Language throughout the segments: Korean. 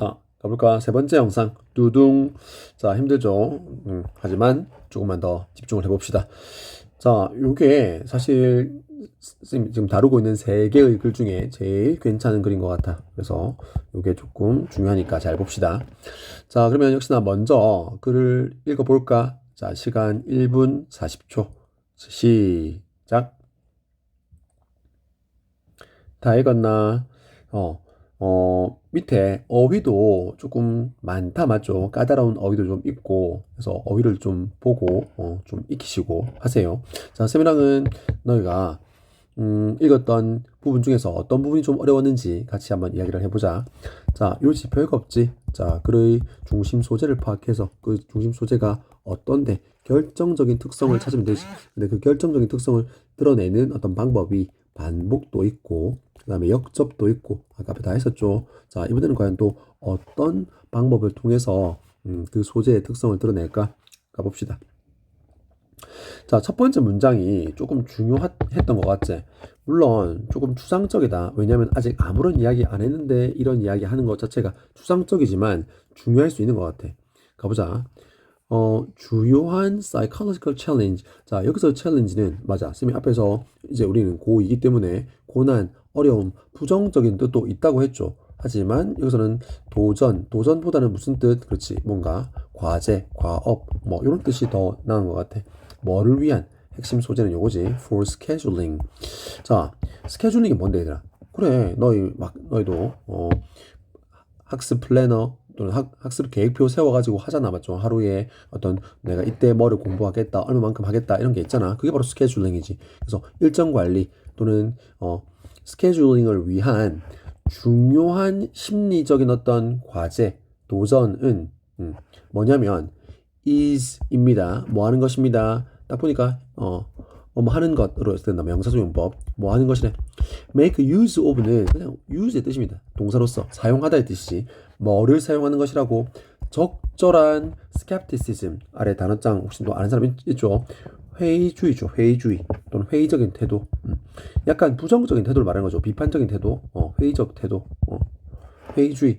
자, 가볼까? 세 번째 영상. 두둥. 자, 힘들죠? 음, 하지만 조금만 더 집중을 해봅시다. 자, 요게 사실 지금 다루고 있는 세 개의 글 중에 제일 괜찮은 글인 것 같아. 그래서 요게 조금 중요하니까 잘 봅시다. 자, 그러면 역시나 먼저 글을 읽어볼까? 자, 시간 1분 40초. 시작. 다 읽었나? 어, 어, 밑에 어휘도 조금 많다, 맞죠? 까다로운 어휘도 좀 있고, 그래서 어휘를 좀 보고, 어, 좀 익히시고 하세요. 자, 세미랑은 너희가, 음, 읽었던 부분 중에서 어떤 부분이 좀 어려웠는지 같이 한번 이야기를 해보자. 자, 요지 별거 없지? 자, 글의 중심 소재를 파악해서 그 중심 소재가 어떤데 결정적인 특성을 찾으면 되지. 근데 그 결정적인 특성을 드러내는 어떤 방법이 반복도 있고, 그 다음에 역접도 있고, 아까 앞에 다 했었죠. 자, 이번에는 과연 또 어떤 방법을 통해서 음, 그 소재의 특성을 드러낼까? 가봅시다. 자, 첫 번째 문장이 조금 중요했던 것 같지? 물론 조금 추상적이다. 왜냐하면 아직 아무런 이야기 안 했는데 이런 이야기 하는 것 자체가 추상적이지만 중요할 수 있는 것 같아. 가보자. 어, 주요한 psychological challenge. 자, 여기서 challenge는 맞아. 쌤이 앞에서 이제 우리는 고2이기 때문에 고난, 어려움, 부정적인 뜻도 있다고 했죠. 하지만 여기서는 도전, 도전보다는 무슨 뜻? 그렇지. 뭔가 과제, 과업, 뭐 이런 뜻이 더 나은 것 같아. 뭐를 위한 핵심 소재는 요거지. for scheduling. 자, 스케줄링이 뭔데 얘들아? 그래, 너희 막 너희도 어 학습 플래너 또는 학, 학습 계획표 세워가지고 하잖아, 맞죠? 하루에 어떤 내가 이때 뭐를 공부하겠다, 얼마만큼 하겠다 이런 게 있잖아. 그게 바로 스케줄링이지. 그래서 일정 관리 또는 어 스케줄링을 위한 중요한 심리적인 어떤 과제, 도전은 음, 뭐냐면 is입니다. 뭐 하는 것입니다. 딱 보니까 어, 어, 뭐 하는 것으로 쓴다. 명사소용법. 뭐 하는 것이래. make use of는 그냥 use의 뜻입니다. 동사로서 사용하다의 뜻이지. 뭐를 사용하는 것이라고 적절한 skepticism 아래 단어장 혹시 또 아는 사람 있, 있죠? 회의주의죠. 회의주의 또는 회의적인 태도. 음. 약간 부정적인 태도를 말하는 거죠. 비판적인 태도, 어, 회의적 태도, 어, 회의주의.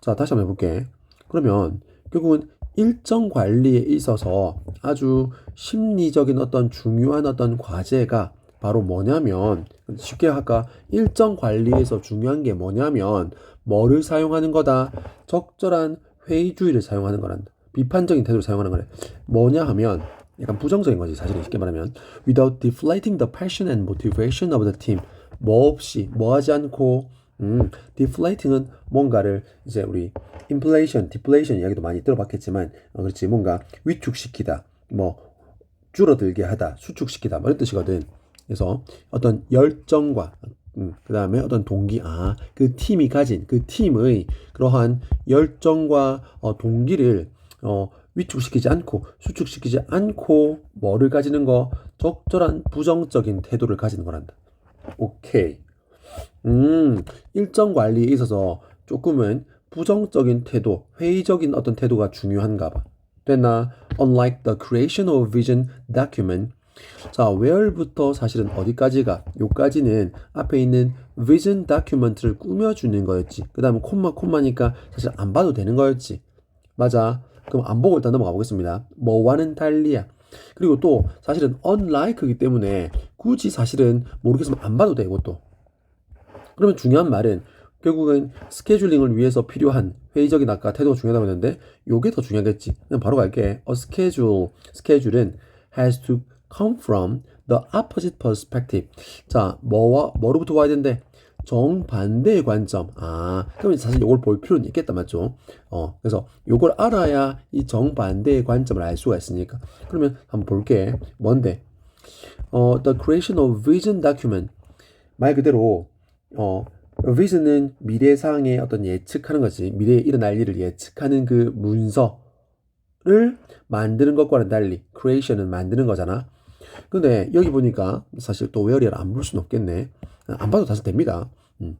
자, 다시 한번 해볼게. 그러면 결국은 일정 관리에 있어서 아주 심리적인 어떤 중요한 어떤 과제가 바로 뭐냐면 쉽게 할까? 일정 관리에서 중요한 게 뭐냐면 뭐를 사용하는 거다. 적절한 회의주의를 사용하는 거란다 비판적인 태도를 사용하는 거래. 뭐냐 하면 약간 부정적인 거지 사실 쉽게 말하면. Without deflating the passion and motivation of the team. 뭐 없이 뭐 하지 않고 음, deflating은 뭔가를 이제 우리 inflation, deflation 이야기도 많이 들어봤겠지만 어, 그렇지. 뭔가 위축시키다, 뭐 줄어들게 하다, 수축시키다. 뭐 이런 뜻이거든. 그래서 어떤 열정과 음, 그 다음에 어떤 동기, 아, 그 팀이 가진 그 팀의 그러한 열정과 어, 동기를 어, 위축시키지 않고 수축시키지 않고 뭐를 가지는 거 적절한 부정적인 태도를 가지는 거란다. 오케이. 음, 일정 관리에 있어서 조금은 부정적인 태도, 회의적인 어떤 태도가 중요한가 봐. 됐나? Unlike the creation of vision document. 자, where부터 사실은 어디까지가, 요까지는 앞에 있는 vision document를 꾸며주는 거였지. 그 다음에 콤마, 콤마니까 사실 안 봐도 되는 거였지. 맞아. 그럼 안 보고 일단 넘어가 보겠습니다. 뭐와는 달리야. 그리고 또 사실은 unlike이기 때문에 굳이 사실은 모르겠으면 안 봐도 돼, 이것도. 그러면 중요한 말은 결국은 스케줄링을 위해서 필요한 회의적인 아까 태도가 중요하다고 했는데 요게 더 중요하겠지. 그냥 바로 갈게. A schedule, 스케줄은 has to come from the opposite perspective. 자, 뭐와 뭐로부터 와야 된대? 정반대의 관점. 아, 그러면 사실 이걸 볼 필요는 있겠다, 맞죠? 어, 그래서 이걸 알아야 이 정반대의 관점을 알 수가 있으니까. 그러면 한번 볼게. 뭔데? 어, the creation of vision document. 말 그대로 어, vision은 미래상의 어떤 예측하는 거지. 미래에 일어날 일을 예측하는 그 문서 를 만드는 것과는 달리 creation은 만드는 거잖아. 근데 여기 보니까 사실 또 where를 안 볼 수는 없겠네. 안 봐도 다시 됩니다. 음.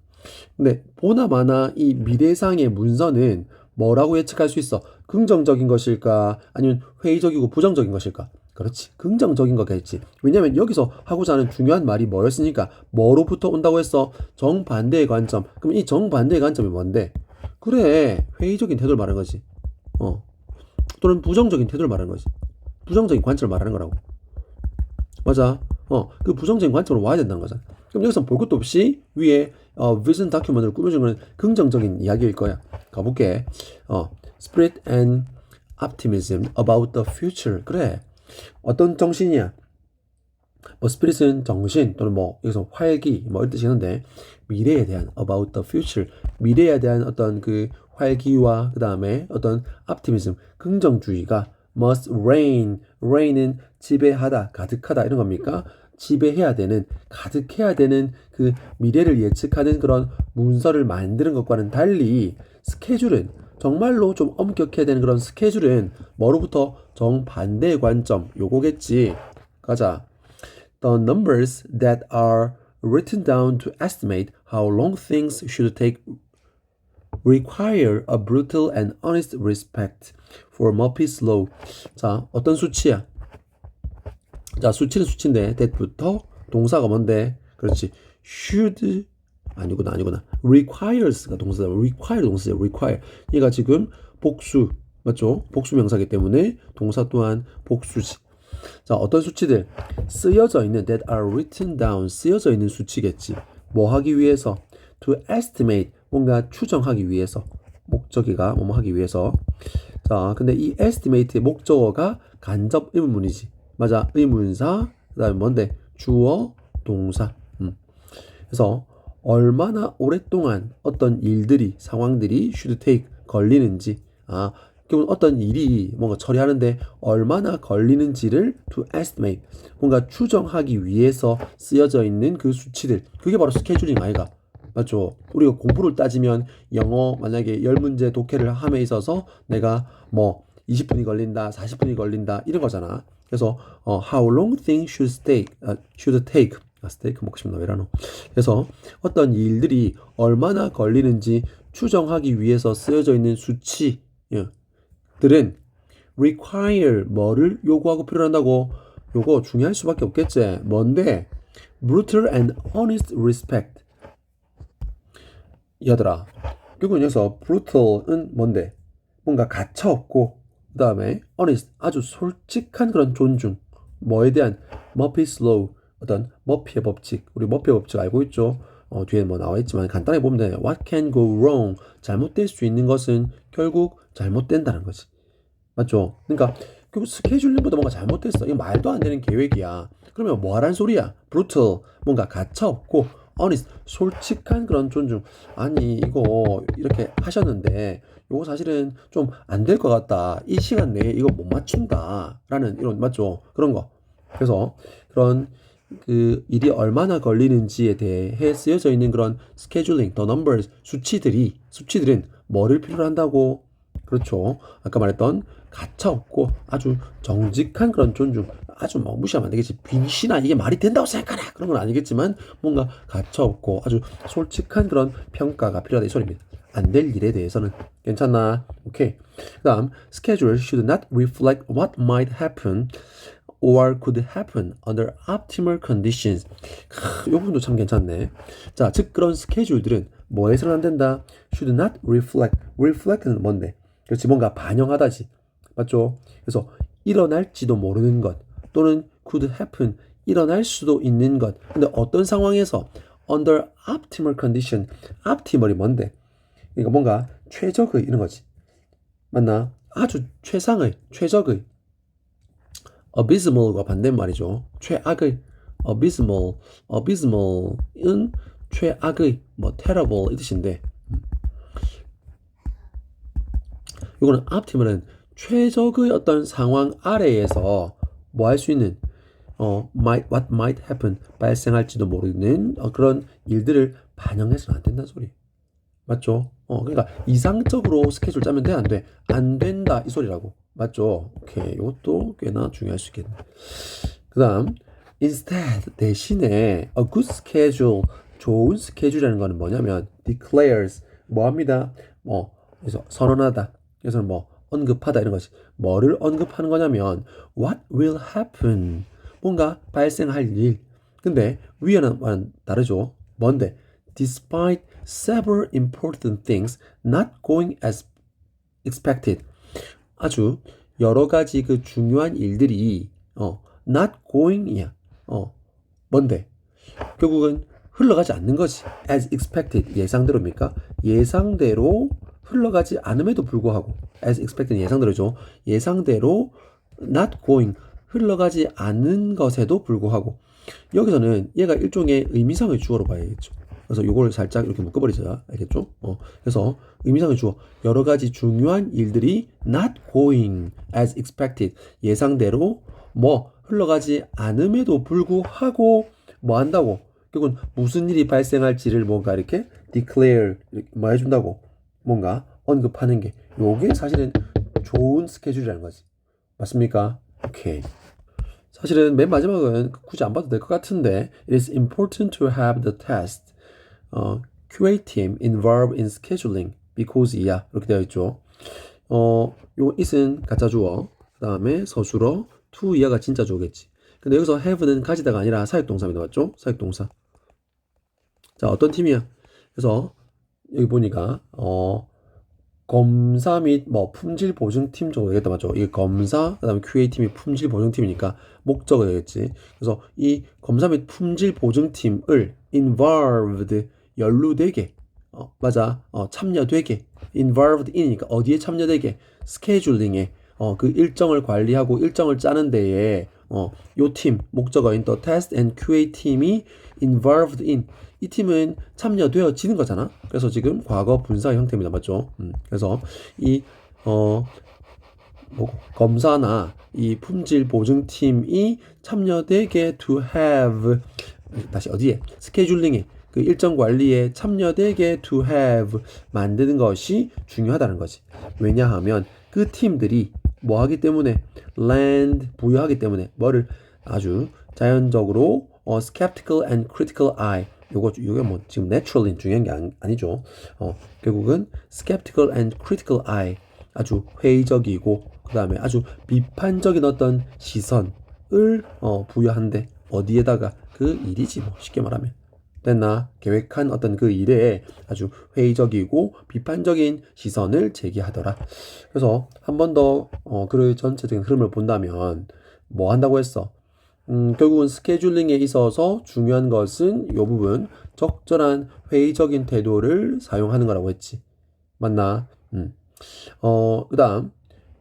근데 보나 마나 이 미래상의 문서는 뭐라고 예측할 수 있어? 긍정적인 것일까? 아니면 회의적이고 부정적인 것일까? 그렇지. 긍정적인 거겠지. 왜냐면 여기서 하고자 하는 중요한 말이 뭐였으니까 뭐로부터 온다고 했어? 정반대의 관점. 그럼 이 정반대의 관점이 뭔데? 그래 회의적인 태도를 말하는 거지. 어 또는 부정적인 태도를 말하는 거지. 부정적인 관점을 말하는 거라고. 맞아. 어, 그 부정적인 관점으로 와야 된다는 거잖아. 그럼 여기서 볼 것도 없이 위에 어, 다큐멘트를 꾸며준 거는 긍정적인 이야기일 거야. 가볼게. 어, spirit and optimism about the future. 그래. 어떤 정신이야? 뭐 spirit은 정신 또는 뭐 여기서 활기 뭐 이런 뜻이 있는데 미래에 대한 about the future 미래에 대한 어떤 그 활기와 그 다음에 어떤 optimism 긍정주의가 must reign reign은 지배하다 가득하다 이런 겁니까? 지배해야 되는 가득해야 되는 그 미래를 예측하는 그런 문서를 만드는 것과는 달리 스케줄은 정말로 좀 엄격해야 되는 그런 스케줄은 뭐로부터? 정반대의 관점 요거겠지. 가자. The numbers that are written down to estimate how long things should take require a brutal and honest respect for Murphy's law. 자, 어떤 수치야? 자, 수치는 수치인데 that부터 동사가 뭔데? 그렇지. should 아니구나, 아니구나. requires가 동사다. require 동사야. require. 얘가 지금 복수 맞죠? 복수 명사기 때문에 동사 또한 복수지. 자, 어떤 수치들 쓰여져 있는 that are written down 쓰여져 있는 수치겠지. 뭐 하기 위해서 to estimate 뭔가 추정하기 위해서 목적이가 뭐뭐 하기 위해서 자, 근데 이 estimate의 목적어가 간접 의문문이지. 맞아. 의문사 그다음에 뭔데? 주어 동사. 음. 그래서 얼마나 오랫동안 어떤 일들이 상황들이 should take 걸리는지 아 그러면 어떤 일이 뭔가 처리하는데 얼마나 걸리는지를 to estimate 뭔가 추정하기 위해서 쓰여져 있는 그 수치들 그게 바로 스케줄링 아이가 맞죠? 우리가 공부를 따지면 영어 만약에 열 문제 독해를 함에 있어서 내가 뭐 20분이 걸린다, 40분이 걸린다 이런 거잖아. 그래서 어, how long things should take, 아, should take 아, 스테이크 먹고 싶나 왜라노. 그래서 어떤 일들이 얼마나 걸리는지 추정하기 위해서 쓰여져 있는 수치 예, 들은 require 뭐를 요구하고 필요한다고 요거 중요할 수밖에 없겠지. 뭔데? brutal and honest respect. 얘들아, 결국은 여기서 brutal은 뭔데? 뭔가 가차 없고 그 다음에 honest 아주 솔직한 그런 존중. 뭐에 대한 Murphy's law 어떤 머피의 법칙. 우리 머피의 법칙 알고 있죠? 어, 뒤에 뭐 나와 있지만 간단하게 보면 돼. What can go wrong? 잘못될 수 있는 것은 결국 잘못된다는 거지. 맞죠? 그러니까 결국 스케줄링보다 뭔가 잘못됐어. 이거 말도 안 되는 계획이야. 그러면 뭐 하란 소리야? brutal 뭔가 가차 없고 honest 솔직한 그런 존중. 아니 이거 이렇게 하셨는데 이거 사실은 좀 안 될 것 같다. 이 시간 내에 이거 못 맞춘다라는 이런 맞죠? 그런 거. 그래서 그런 그 일이 얼마나 걸리는지에 대해 쓰여져 있는 그런 스케줄링, 더 numbers 수치들이 수치들은 뭐를 필요로 한다고 그렇죠. 아까 말했던 가차 없고 아주 정직한 그런 존중. 아주 뭐 무시하면 안 되겠지. 빙신아 이게 말이 된다고 생각하나 그런 건 아니겠지만 뭔가 가차 없고 아주 솔직한 그런 평가가 필요하다 이 소리입니다. 안 될 일에 대해서는 괜찮나? 오케이. 그다음 schedule should not reflect what might happen or could happen under optimal conditions. 크, 이 부분도 참 괜찮네. 자, 즉 그런 스케줄들은 뭐에서는 안 된다? should not reflect. reflect는 뭔데? 그렇지 뭔가 반영하다지. 맞죠? 그래서 일어날지도 모르는 것 또는 could happen 일어날 수도 있는 것. 근데 어떤 상황에서 under optimal condition. optimal이 뭔데? 그러니까 뭔가 최적의 이런 거지. 맞나? 아주 최상의, 최적의. abysmal과 반대말이죠. 최악의 abysmal, abysmal은 최악의 뭐 terrible 이 뜻인데 이거는 optimal은 최적의 어떤 상황 아래에서 뭐 할 수 있는 어 might what might happen 발생할지도 모르는 어, 그런 일들을 반영해서는 안 된다는 소리. 맞죠? 어 그러니까 이상적으로 스케줄 짜면 돼 안 돼? 안 된다 이 소리라고. 맞죠? 오케이. 이것도 꽤나 중요할 수 있겠네. 그 다음 instead 대신에 a good schedule 좋은 스케줄이라는 거는 뭐냐면 declares 뭐 합니다. 뭐 그래서 선언하다. 그래서 뭐 언급하다 이런 것이 뭐를 언급하는 거냐면 what will happen 뭔가 발생할 일. 근데 위에는 다르죠. 뭔데? despite several important things not going as expected. 아주 여러 가지 그 중요한 일들이 어 not going이야. 어 뭔데? 결국은 흘러가지 않는 것이 as expected 예상대로입니까? 예상대로 흘러가지 않음에도 불구하고 as expected 예상대로죠. 예상대로 not going 흘러가지 않은 것에도 불구하고 여기서는 얘가 일종의 의미상의 주어로 봐야겠죠. 그래서 요걸 살짝 이렇게 묶어버리자. 알겠죠? 어, 그래서 의미상의 주어. 여러 가지 중요한 일들이 not going as expected. 예상대로 뭐 흘러가지 않음에도 불구하고 뭐 한다고? 결국은 무슨 일이 발생할지를 뭔가 이렇게 declare 뭐 해준다고 뭔가 언급하는 게 요게 사실은 좋은 스케줄이라는 거지. 맞습니까? 오케이. 사실은 맨 마지막은 굳이 안 봐도 될 것 같은데 It is important to have the test 어, QA team involved in scheduling because 이야 이렇게 되어 있죠. 어, 요 it은 가짜 주어 그 다음에 서술어 to 이하가 진짜 주어겠지. 근데 여기서 have는 가지다가 아니라 사역동사입니다. 맞죠? 사역동사. 자 어떤 팀이야? 그래서 여기 보니까 어 검사 및 뭐 품질 보증팀 정도 되겠다 맞죠? 이게 검사 그다음에 QA 팀이 품질 보증팀이니까 목적어 되겠지. 그래서 이 검사 및 품질 보증팀을 involved 연루되게 어 맞아 어 참여되게 involved in이니까 어디에 참여되게 스케줄링에 어 그 일정을 관리하고 일정을 짜는 데에 어 요 팀 목적어인 the test and QA 팀이 involved in 이 팀은 참여되어지는 거잖아. 그래서 지금 과거 분사 형태입니다. 맞죠? 음, 그래서 이, 어, 뭐, 검사나 이 품질 보증팀이 참여되게 to have, 다시 어디에? 스케줄링에, 그 일정 관리에 참여되게 to have 만드는 것이 중요하다는 거지. 왜냐하면 그 팀들이 뭐 하기 때문에? land 부여하기 때문에. 뭐를? 아주 자연적으로 어, skeptical and critical eye. 요거 이게 뭐 지금 naturally 중요한 게 아니, 아니 죠. 어, 결국은 skeptical and critical eye. 아주 회의적이고 그다음에 아주 비판적인 어떤 시선을 어, 부여한데 어디에다가? 그 일이지 뭐. 쉽게 말하면 됐나 계획한 어떤 그 일에 아주 회의적이고 비판적인 시선을 제기하더라. 그래서 한 번 더 어, 그 전체적인 흐름을 본다면 뭐 한다고 했어? 음, 결국은 스케줄링에 있어서 중요한 것은 이 부분 적절한 회의적인 태도를 사용하는 거라고 했지. 맞나? 음. 어, 그다음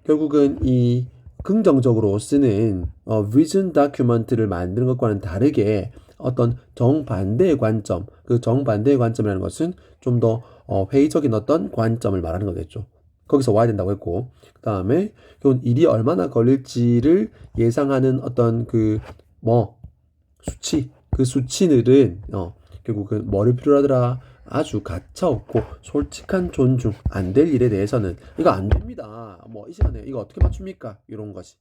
결국은 이 긍정적으로 쓰는 어, vision document를 만드는 것과는 다르게 어떤 정반대의 관점, 그 정반대의 관점이라는 것은 좀더 어, 회의적인 어떤 관점을 말하는 거겠죠. 거기서 와야 된다고 했고, 그 다음에 일이 얼마나 걸릴지를 예상하는 어떤 그 뭐 수치, 그 수치들은 어, 결국은 뭐를 필요로 하더라. 아주 가차 없고 솔직한 존중 안 될 일에 대해서는 이거 안 됩니다. 뭐 이 시간에 이거 어떻게 맞춥니까? 이런 거지.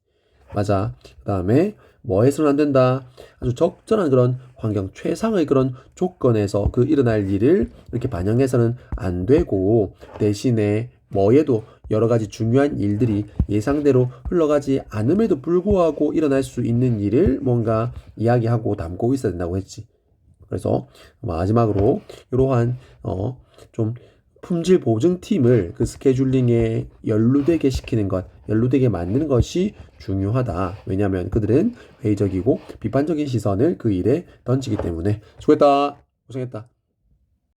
맞아. 그 다음에 뭐 해서는 안 된다. 아주 적절한 그런 환경, 최상의 그런 조건에서 그 일어날 일을 이렇게 반영해서는 안 되고 대신에 뭐에도 여러 가지 중요한 일들이 예상대로 흘러가지 않음에도 불구하고 일어날 수 있는 일을 뭔가 이야기하고 담고 있어야 된다고 했지. 그래서 마지막으로 이러한 어좀 품질 보증 팀을 그 스케줄링에 연루되게 시키는 것, 연루되게 만드는 것이 중요하다. 왜냐하면 그들은 회의적이고 비판적인 시선을 그 일에 던지기 때문에. 수고했다. 고생했다.